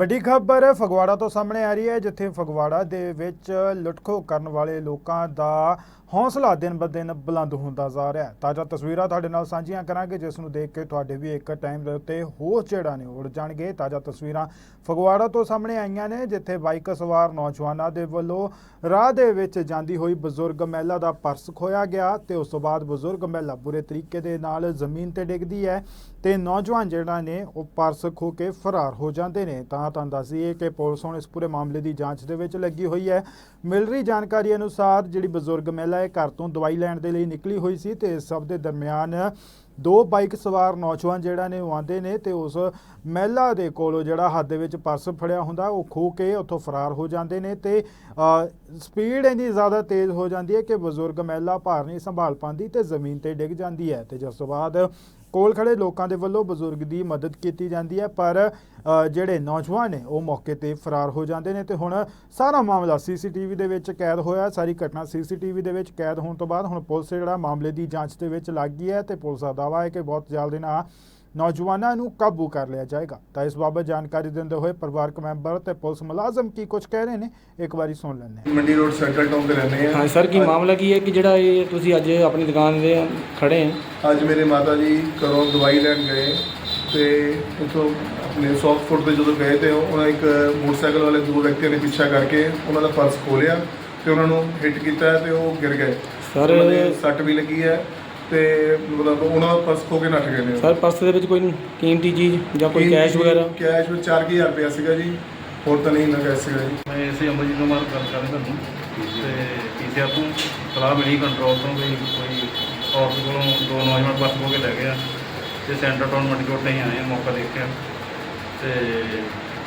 ਵੱਡੀ ਖਬਰ ਫਗਵਾੜਾ ਤੋਂ ਸਾਹਮਣੇ ਆ ਰਹੀ ਹੈ, ਜਿੱਥੇ ਫਗਵਾੜਾ ਦੇ ਵਿੱਚ ਲੁੱਟਖੋ ਕਰਨ ਵਾਲੇ ਲੋਕਾਂ ਦਾ ਹੌਸਲਾ ਦਿਨ ਬ ਦਿਨ ਬੁਲੰਦ ਹੁੰਦਾ ਜਾ ਰਿਹਾ ਹੈ। ਤਾਜ਼ਾ ਤਸਵੀਰਾਂ ਤੁਹਾਡੇ ਨਾਲ ਸਾਂਝੀਆਂ ਕਰਾਂਗੇ, ਜਿਸ ਨੂੰ ਦੇਖ ਕੇ ਤੁਹਾਡੇ ਵੀ ਇੱਕ ਟਾਈਮ ਦੇ ਉੱਤੇ ਹੋਸ਼ ਜਿਹੜਾ ਨੇ ਉੜ ਜਾਣਗੇ। ਤਾਜ਼ਾ ਤਸਵੀਰਾਂ ਫਗਵਾੜਾ ਤੋਂ ਸਾਹਮਣੇ ਆਈਆਂ ਨੇ, ਜਿੱਥੇ ਬਾਈਕ ਸਵਾਰ ਨੌਜਵਾਨਾਂ ਦੇ ਵੱਲੋਂ ਰਾਹ ਦੇ ਵਿੱਚ ਜਾਂਦੀ ਹੋਈ ਬਜ਼ੁਰਗ ਮਹਿਲਾ ਦਾ ਪਰਸ ਖੋਇਆ ਗਿਆ ਤੇ ਉਸ ਤੋਂ ਬਾਅਦ ਬਜ਼ੁਰਗ ਮਹਿਲਾ ਬੁਰੇ ਤਰੀਕੇ ਦੇ ਨਾਲ ਜ਼ਮੀਨ ਤੇ ਡਿੱਗਦੀ ਹੈ ਤੇ ਨੌਜਵਾਨ ਜਿਹੜਾ ਨੇ ਉਹ ਪਰਸ ਖੋ ਕੇ ਫਰਾਰ ਹੋ ਜਾਂਦੇ ਨੇ। ਤਾਂ ਤੁਹਾਨੂੰ ਦੱਸੀਏ ਕਿ ਪੁਲਿਸ ਹੁਣ ਇਸ ਪੂਰੇ ਮਾਮਲੇ ਦੀ ਜਾਂਚ ਦੇ ਵਿੱਚ ਲੱਗੀ ਹੋਈ ਹੈ। ਮਿਲ ਰਹੀ ਜਾਣਕਾਰੀ ਅਨੁਸਾਰ ਜਿਹੜੀ ਬਜ਼ੁਰਗ ਮਹਿਲਾ ਹੈ, ਘਰ ਤੋਂ ਦਵਾਈ ਲੈਣ ਦੇ ਲਈ ਨਿਕਲੀ ਹੋਈ ਸੀ ਤੇ ਇਸ ਸਭ ਦੇ ਦਰਮਿਆਨ ਦੋ ਬਾਈਕ ਸਵਾਰ ਨੌਜਵਾਨ ਜਿਹੜਾ ਨੇ ਉਹ ਆਂਦੇ ਨੇ ਤੇ ਉਸ ਮਹਿਲਾ ਦੇ ਕੋਲੋਂ ਜਿਹੜਾ ਹੱਥ ਦੇ ਵਿੱਚ ਪਰਸ ਫੜਿਆ ਹੁੰਦਾ, ਉਹ ਖੋ ਕੇ ਉੱਥੋਂ ਫਰਾਰ ਹੋ ਜਾਂਦੇ ਨੇ ਤੇ ਸਪੀਡ ਇੰਨੀ ਜ਼ਿਆਦਾ ਤੇਜ਼ ਹੋ ਜਾਂਦੀ ਹੈ ਕਿ ਬਜ਼ੁਰਗ ਮਹਿਲਾ ਭਾਰ ਨਹੀਂ ਸੰਭਾਲ ਪਾਉਂਦੀ ਤੇ ਜ਼ਮੀਨ ਤੇ ਡਿੱਗ ਜਾਂਦੀ ਹੈ ਤੇ ਜਿਸ ਤੋਂ ਬਾਅਦ ਕੋਲ ਖੜੇ ਲੋਕਾਂ ਦੇ ਵੱਲੋਂ ਬਜ਼ੁਰਗ ਦੀ ਮਦਦ ਕੀਤੀ ਜਾਂਦੀ ਹੈ, ਪਰ ਜਿਹੜੇ ਨੌਜਵਾਨ ਨੇ, ਉਹ ਮੌਕੇ ਤੇ ਫਰਾਰ ਹੋ ਜਾਂਦੇ ਨੇ ਤੇ ਹੁਣ ਸਾਰਾ ਮਾਮਲਾ ਸੀਸੀਟੀਵੀ ਦੇ ਵਿੱਚ ਕੈਦ ਹੋਇਆ। ਸਾਰੀ ਘਟਨਾ ਸੀਸੀਟੀਵੀ ਦੇ ਵਿੱਚ ਕੈਦ ਹੋਣ ਤੋਂ ਬਾਅਦ ਹੁਣ ਪੁਲਿਸ ਜਿਹੜਾ ਮਾਮਲੇ ਦੀ ਜਾਂਚ ਦੇ ਵਿੱਚ ਲੱਗ ਗਈ ਹੈ ਤੇ ਪੁਲਿਸ ਦਾ ਦਾਅਵਾ ਹੈ ਕਿ ਬਹੁਤ ਜਲਦ ਇਹਨਾਂ ਨੌਜਵਾਨਾਂ ਨੂੰ ਕਾਬੂ ਕਰ ਲਿਆ ਜਾਏਗਾ। ਤਾਂ ਇਸ ਬਾਬਤ ਜਾਣਕਾਰੀ ਦਿੰਦੇ ਹੋਏ ਪਰਿਵਾਰਕ ਮੈਂਬਰ ਤੇ ਪੁਲਿਸ ਮੁਲਾਜ਼ਮ ਕੀ ਕੁਝ ਕਹਿ ਰਹੇ ਨੇ ਇੱਕ ਵਾਰੀ ਸੁਣ ਲੈਂਦੇ ਹਾਂ। ਮੰਡੀ ਰੋਡ ਸੈਂਟਰਲ ਟਾਊਨ ਤੇ ਰਹਿੰਦੇ ਆ ਹਾਂ ਸਰ ਕੀ ਮਾਮਲਾ ਕੀ ਹੈ ਕਿ ਜਿਹੜਾ ਇਹ ਤੁਸੀਂ ਅੱਜ ਆਪਣੀ ਦੁਕਾਨ ਦੇ ਖੜੇ ਆ ਅੱਜ ਮੇਰੇ ਮਾਤਾ ਜੀ ਘਰੋਂ ਦਵਾਈ ਲੈਣ ਗਏ ਤੇ ਉਥੋਂ ਆਪਣੇ ਸੌਫਟ ਫੂਡ ਤੇ ਜਦੋਂ ਗਏ ਤੇ ਉਹਨਾਂ ਇੱਕ ਮੋਟਰਸਾਈਕਲ ਵਾਲੇ ਦੋ ਵਿਅਕਤੀਆਂ ਨੇ ਪਿੱਛਾ ਕਰਕੇ ਉਹਨਾਂ ਦਾ ਪਰਸ ਖੋਲਿਆ ਤੇ ਉਹਨਾਂ ਨੂੰ ਹਿੱਟ ਕੀਤਾ ਤੇ ਉਹ ਗਿਰ ਗਏ। ਸਰ ਸੱਟ ਵੀ ਲੱਗੀ ਹੈ। ਤੇ ਮਤਲਬ ਉਹਨਾਂ ਦਾ ਪਰਸ ਖੋ ਕੇ ਨੱਠ ਗਏ ਨੇ। ਸਰ ਪਰਸ ਦੇ ਵਿੱਚ ਕੋਈ ਕੀਮਤੀ ਚੀਜ਼ ਜਾਂ ਕੋਈ ਕੈਸ਼ ਵਗੈਰਾ? ਕੈਸ਼ ਵਿੱਚ 4000 ਰੁਪਇਆ ਸੀਗਾ ਜੀ। ਹੋਰ ਤਾਂ ਨਹੀਂ ਨਾ ਕੈਸ਼ ਸੀਗਾ ਜੀ। ਮੈਂ ਇਸੇ ਅਮਰਜੀਤ ਕੁਮਾਰ ਗੱਲ ਕਰ ਰਿਹਾ ਤੁਹਾਨੂੰ। ਤੇ ਪੀਸੀਆਰ ਤੋਂ ਸਲਾਹ ਮਿਲੀ ਕੰਟਰੋਲ ਤੋਂ ਵੀ ਕੋਈ ਔਰਤ ਕੋਲੋਂ ਦੋ ਨੌਜਵਾਨ ਪਰਸ ਹੋ ਕੇ ਲੈ ਗਏ ਆ ਤੇ ਸੈਂਟਰ ਟਾਊਨ ਮੰਡੀ ਕੋਲ ਤੇ ਹੀ ਆਏ ਆ ਮੌਕਾ ਦੇਖਿਆ। ਤੇ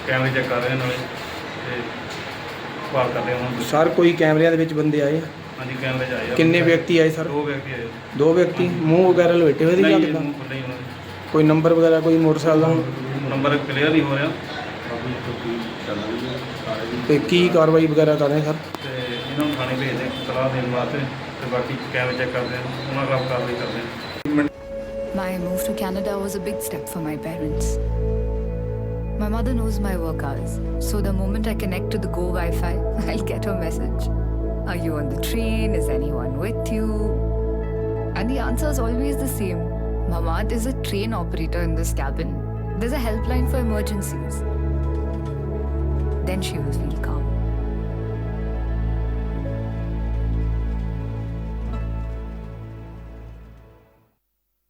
ਕੈਮਰੇ ਚੈੱਕ ਕਰ ਰਹੇ ਨਾਲੇ। ਤੇ ਭਾਲ ਕਰ ਰਹੇ ਹਾਂ ਸਰ ਕੋਈ ਕੈਮਰਿਆਂ ਦੇ ਵਿੱਚ ਬੰਦੇ ਆਏ? ਆ? ਹਾਂਜੀ ਕੈਮਰੇ 'ਚ ਆਏ ਆ। ਕਿੰਨੇ ਵਿਅਕਤੀ ਆਏ ਸਰ? ਦੋ ਵਿਅਕਤੀ ਆਏ ਦੋ ਵਿਅਕਤੀ? ਮੂੰਹ ਵਗੈਰਾ ਲਪੇਟੇ ਹੋਏ ਸੀ ਜਾਂ ਨਹੀਂ ਕਿੱਦਾਂ ਮੂੰਹ ਖੁੱਲ੍ਹੇ ਹੀ ਉਹਨਾਂ ਦੇ ਕੋਈ ਨੰਬਰ ਵਗੈਰਾ ਕੋਈ ਮੋਟਰਸਾਈਕਲ ਦਾ? ਨੰਬਰ ਕਲੀਅਰ ਨਹੀਂ ਹੋ ਰਿਹਾ। ਤੇ ਕੀ ਕਾਰਵਾਈ ਵਗੈਰਾ ਕਰ ਰਹੇ ਸਰ? ਤੇ ਇਹਨਾਂ ਨੂੰ ਥਾਣੇ ਭੇਜਦੇ ਸਲਾਹ ਦੇਣ ਵਾਸਤੇ ਤੇ ਬਾਕੀ ਕੈਮਰੇ ਚੈੱਕ ਕਰਦੇ ਆ ਉਹਨਾਂ ਖਿਲਾਫ ਕਾਰਵਾਈ ਕਰਦੇ ਆ। My move to Canada was a big step for my parents. My mother knows my work hours, so the moment I connect to the Go Wi Fi, I'll get a message. Are you on the train? Is anyone with you? And the answer is always the same Mamad is a train operator in this cabin. There's a helpline for emergencies. Then she will feel calm.